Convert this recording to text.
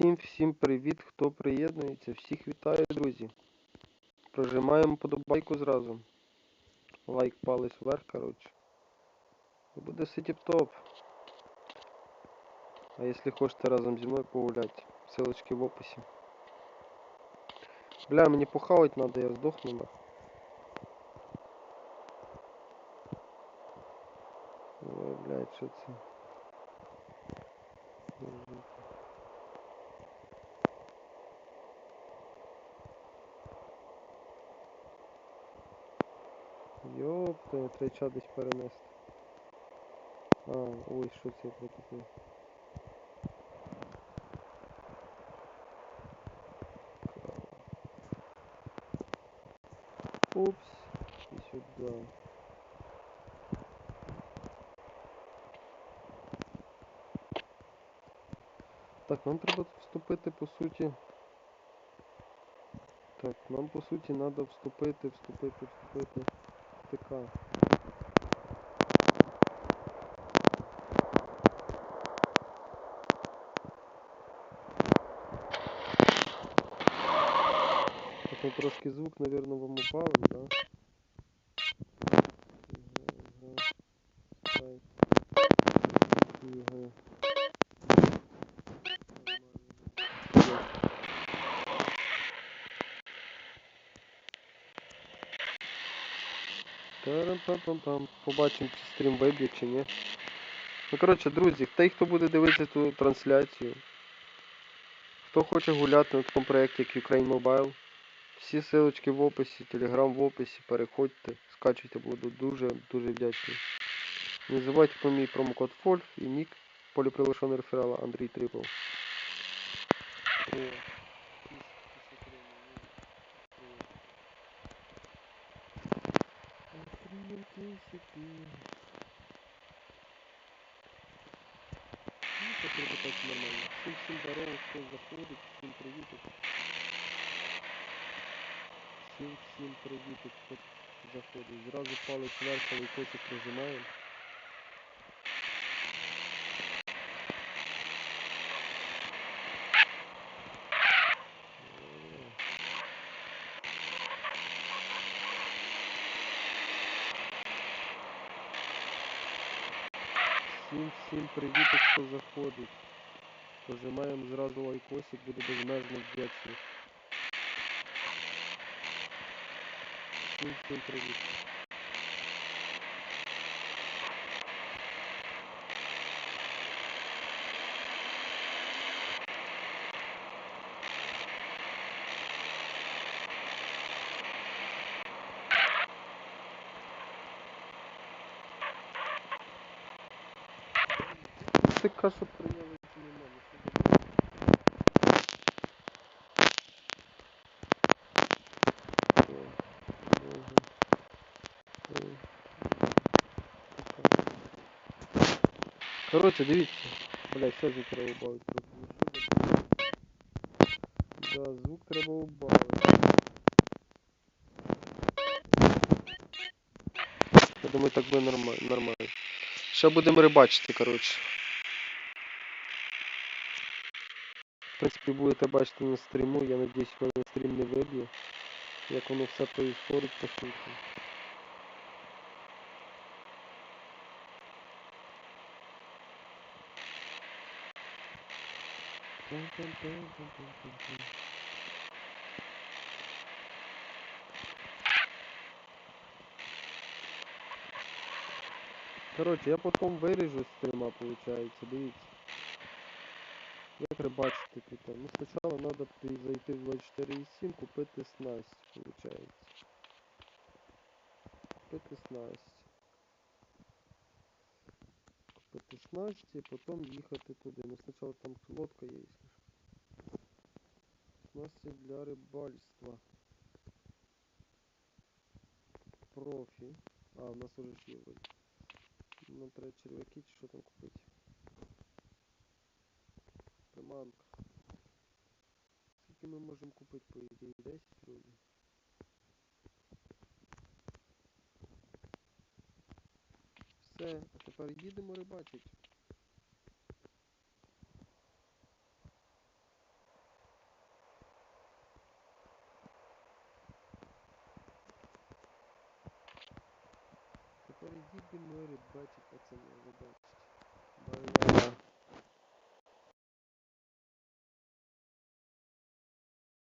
Всім всім привіт, хто приєднується. Всіх вітаю, друзі. Прожимаємо подобайку зразу. Лайк палець вверх, коротше. Буде все тіп-топ. А якщо хочете разом зі мною погуляти, ссылочки в описі. Бля, мені похавать надо, я здохну нахуй. Ой, блядь, що це? Треба чат десь перенести. А, ой, що це я протупив? Упс, і сюди. Так, нам треба вступити по суті. Так, нам по суті треба вступити, вступити, вступити в ТК. Так, ну трошки звук, наверное, вам убавим, да? Побачимо, чи стрім виб'є чи ні. Ну коротше, друзі, той, хто буде дивитися ту трансляцію, хто хоче гуляти на такому проєкті, як Ukraine Mobile, всі ссылочки в описі, телеграм в описі, переходьте, скачуйте, буду дуже-дуже вдячний. Не забувайте про мій промокод FOLF і нік полі приглашеного реферала Андрій Трипов. Ну, так нормально. Всем, всем здорово, кто заходит, всем привітик. Всем, всем привітик, кто заходит. Зразу палець вверх, але косик прижимаємо. Всім всім привіт, хто заходить. Пожимаємо зразу лайкосик, буду безмежно вдячний. Всім всім привіт. Ти кашу прийняли чи нема, ну що за Ой, Боже. Ой. Коротше, дивіться. Бля, ще звук треба убавити що Да, звук треба убавити. Я думаю, так буде нормально. нормально. Ще будемо рибачити, коротше. Принципі, будете бачити на стріму, я надіюсь, мене стрім не виб'є. Як воно все происходить по суті. Пам-пам-пам-пам-пам-пам. Я виріжу з стріма, виходить, дивіться. Як рибачити тут? Ну спочатку треба зайти в 24.7, купити снасть, виходить. Купити снасть. Купити снасть і потім їхати туди. Ну спочатку там лодка є. Снасті для рибальства. Профі. А, у нас уже є вроді. Нам треба черв'яки чи що там купити. Атаман. Скільки ми можемо купити, по ідеї? 10 рублів. Все, а тепер їдемо рибачить. Тепер їдемо рибачить, не рибачить.